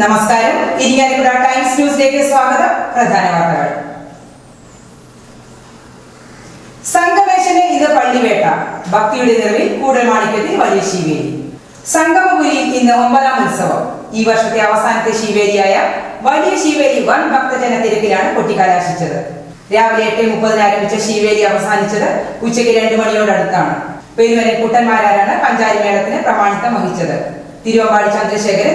നമസ്കാരം. ഇരിങ്ങാലിക്കുട ടൈംസ് ന്യൂസിലേക്ക് സ്വാഗതം. പ്രധാന വാർത്തകൾ. സംഗമേശന് ഇത് പള്ളിവേട്ട. ഭക്തിയുടെ നിറവിൽ കൂടൽമാണിക്യത്തിൽ വലിയ ശിവേരി സംഗമപുരിയിൽ ഇന്ന് ഒമ്പതാം ഉത്സവം. ഈ വർഷത്തെ അവസാനത്തെ ശിവേരിയായ വലിയ ശിവേരി വൻ ഭക്തജന തിരക്കിലാണ് കൊട്ടിക്കലാശിച്ചത്. രാവിലെ എട്ട് മുപ്പതിന് ആരംഭിച്ച ശിവേരി അവസാനിച്ചത് ഉച്ചയ്ക്ക് രണ്ടു മണിയോടടുത്താണ് പെരുവരെ കുട്ടന്മാരാണ് പഞ്ചാരി മേളത്തിന് പ്രമാണിത്വം വഹിച്ചത്. തിരുവമ്പാടി ചന്ദ്രശേഖരൻ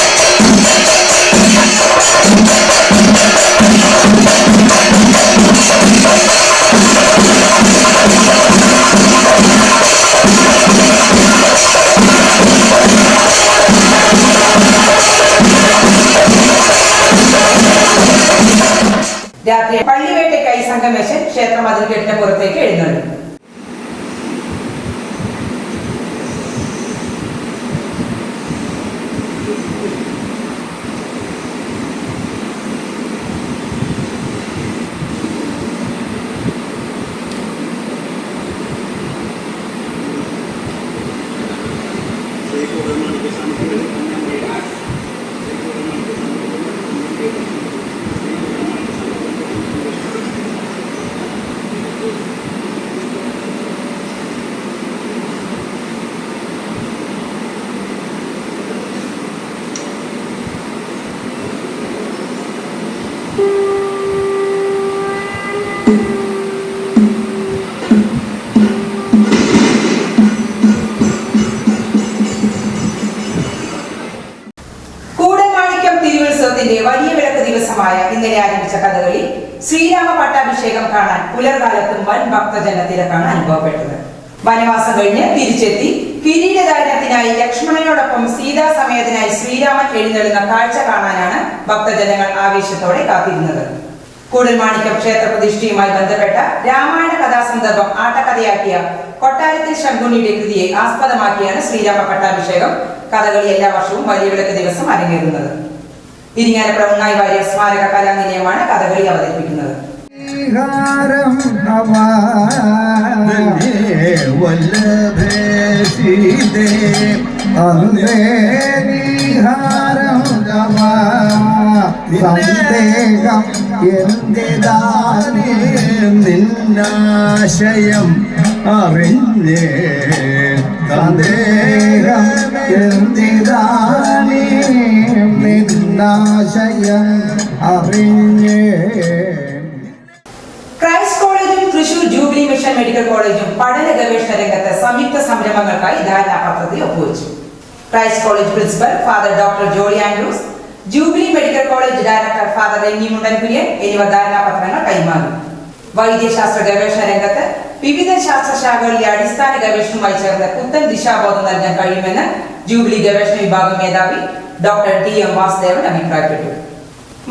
ക്ഷേത്ര മതിൽക്കെട്ടിന് പുറത്തേക്ക് എഴുന്നള്ളി തിരുവുത്സവത്തിന്റെ വലിയ വിളക്ക് ദിവസമായ ഇന്നലെ ആരംഭിച്ച കഥകളി ശ്രീരാമ പട്ടാഭിഷേകം കാണാൻ പുലർകാലത്തും വൻ ഭക്തജന തിരക്കാണ് അനുഭവപ്പെട്ടത്. വനവാസം കഴിഞ്ഞ് തിരിച്ചെത്തി കിരീടധാരണത്തിനായി ലക്ഷ്മണനോടൊപ്പം സീതാസമേതനായി ശ്രീരാമൻ എഴുന്നള്ളുന്ന കാഴ്ച കാണാനാണ് ഭക്തജനങ്ങൾ ആവേശത്തോടെ കാത്തിരുന്നത്. കൂടൽമാണിക്യം ക്ഷേത്ര പ്രതിഷ്ഠയുമായി ബന്ധപ്പെട്ട രാമായണ കഥാസന്ദർഭം ആട്ടക്കഥയാക്കിയ കൊട്ടാരത്തിൽ ശങ്കുണിയുടെ കൃതിയെ ആസ്പദമാക്കിയാണ് ശ്രീരാമ പട്ടാഭിഷേകം കഥകളി എല്ലാ വർഷവും വലിയ വിളക്ക് ദിവസം അരങ്ങേറുന്നത്. ഇരിങ്ങാലക്കുട ഉണ്ണായി വാര്യ സ്മാരക കലാനിലയമാണ് കഥകളി അവതരിപ്പിക്കുന്നത്. സന്ദേഹം എന്തിതാനേ നിന്നാശയം അറിഞ്ഞേ? സന്ദേഹം അറിഞ്ഞേ? ക്രൈസ്റ്റ് കോളേജും തൃശൂർ ജൂബിലി മിഷൻ മെഡിക്കൽ കോളേജും പഠന ഗവേഷണ രംഗത്തെ സംയുക്ത സംരംഭങ്ങൾക്കായി ധാരണാപത്രത്തിൽ ഒപ്പുവെച്ചു. Christ College principal father doctor Jolly Andrews Jubilee Medical College director father Renny Mundankurian എന്നിവ ധാരണാപത്രങ്ങൾ കൈമാറി. വൈദ്യശാസ്ത്ര ഗവേഷണ രംഗത്ത് വിവിധ ശാസ്ത്രശാഖകളിലെ അടിസ്ഥാന ഗവേഷണവുമായി ചേർന്ന് പുത്തൻ ദിശാബോധം നൽകാൻ കഴിയുമെന്ന് ജൂബിലി ഗവേഷണ വിഭാഗം മേധാവി ഡോക്ടർ ടി എം വാസുദേവൻ അഭിപ്രായപ്പെട്ടു.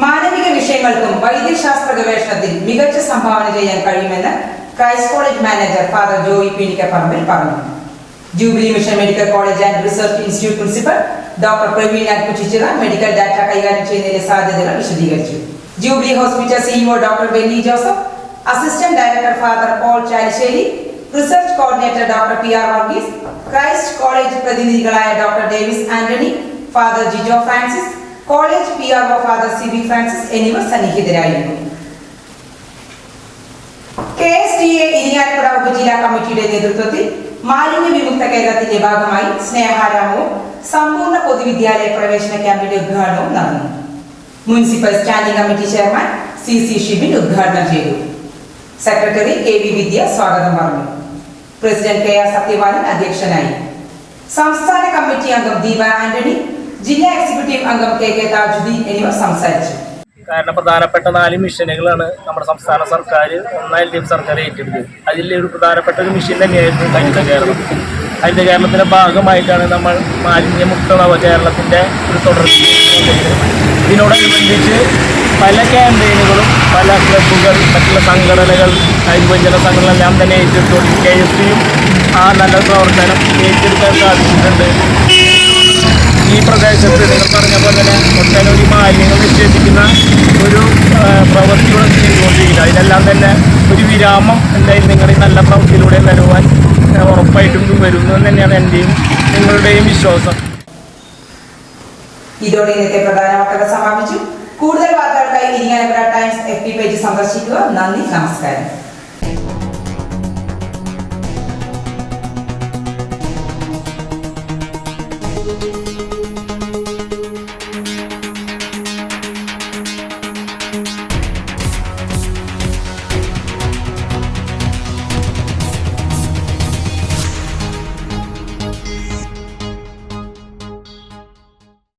മാനവിക വിഷയങ്ങൾക്കും വൈദ്യശാസ്ത്ര ഗവേഷണത്തിൽ മികച്ച സംഭാവന ചെയ്യാൻ കഴിയുമെന്ന് Christ College manager father Joy Peenikkaparambil പറഞ്ഞു. Jubilee Mission Medical College and Research Institute principal doctor Praveen Kuchichira medical data കൈകാര്യം ചെയ്യുന്നതിന്റെ സാധ്യതകൾ വിശദീകരിച്ചു. Jubilee hospital CEO doctor Benny Joseph assistant director father Paul Chalissery research coordinator doctor P R Varghese Christ College പ്രതിനിധികളായ doctor Davis Antony father Jijo Francis college P R O father C B Francis എന്നിവർ സന്നിഹിതരായിരുന്നു. K S T A Irinjalakuda ഉപജില്ലാ കമ്മിറ്റിയുടെ നേതൃത്വത്തിൽ മാലിന്യ വിമുക്ത കേരളത്തിന്റെ ഭാഗമായി സ്നേഹാരാമവും സമ്പൂർണ പൊതുവിദ്യാലയ പ്രവേശന ക്യാമ്പിന്റെ ഉദ്ഘാടനവും നടന്നു. Municipal standing committee chairman C C Shibin ഉദ്ഘാടനം ചെയ്തു. സെക്രട്ടറി കെ വി വിദ്യ സ്വാഗതം പറഞ്ഞു. പ്രസിഡന്റ് കെ ആർ സത്യവാനൻ അധ്യക്ഷനായി. സംസ്ഥാന കമ്മിറ്റി അംഗം ദീപ ആന്റണി ജില്ലാ എക്സിക്യൂട്ടീവ് അംഗം കെ കെ താജുദ്ദീൻ എന്നിവർ സംസാരിച്ചു. കാരണം പ്രധാനപ്പെട്ട നാല് മിഷനുകളാണ് നമ്മുടെ സംസ്ഥാന സർക്കാർ ഒന്നാം എൽ ഡി എഫ് സർക്കാർ ഏറ്റെടുത്തത്. അതിൽ ഒരു പ്രധാനപ്പെട്ട ഒരു മിഷൻ തന്നെയായിരുന്നു ഹരിത കേരളം. ഹരിത കേരളത്തിന്റെ ഭാഗമായിട്ടാണ് നമ്മൾ മാലിന്യമുക്ത കേരളത്തിന്റെ ഒരു തുടർച്ച ഇതിനോടനുബന്ധിച്ച് പല ക്യാമ്പയിനുകളും പല ക്ലബുകൾ മറ്റുള്ള സംഘടനകൾ യുവജന സംഘടനകളെല്ലാം തന്നെ ഏറ്റെടുത്തുകൊണ്ട് കെ എസ് പിയും ആ നല്ല പ്രവർത്തനം ഏറ്റെടുക്കാൻ സാധിച്ചിട്ടുണ്ട്. ഈ പ്രദേശത്ത് നിങ്ങൾ പറഞ്ഞ പോലെ തന്നെ ഒട്ടനവധി മാലിന്യങ്ങൾ നിക്ഷേപിക്കുന്ന ഒരു ആ, ചെയ്തുകൊണ്ടിരിക്കുക അതിനെല്ലാം തന്നെ ഒരു വിരാമം എന്തായാലും നിങ്ങളുടെ നല്ല പ്രവൃത്തിയിലൂടെ തരുവാൻ ഉറപ്പായിട്ടും വരുന്നു എന്ന് തന്നെയാണ് എന്റെയും നിങ്ങളുടെയും വിശ്വാസം. ഇതോടെ ഇന്നത്തെ പ്രധാന വാർത്തകൾ സമാപിച്ചു. കൂടുതൽ വാർത്തകൾക്കായി Irinjalakuda Times F P page സന്ദർശിക്കുക. നന്ദി നമസ്കാരം.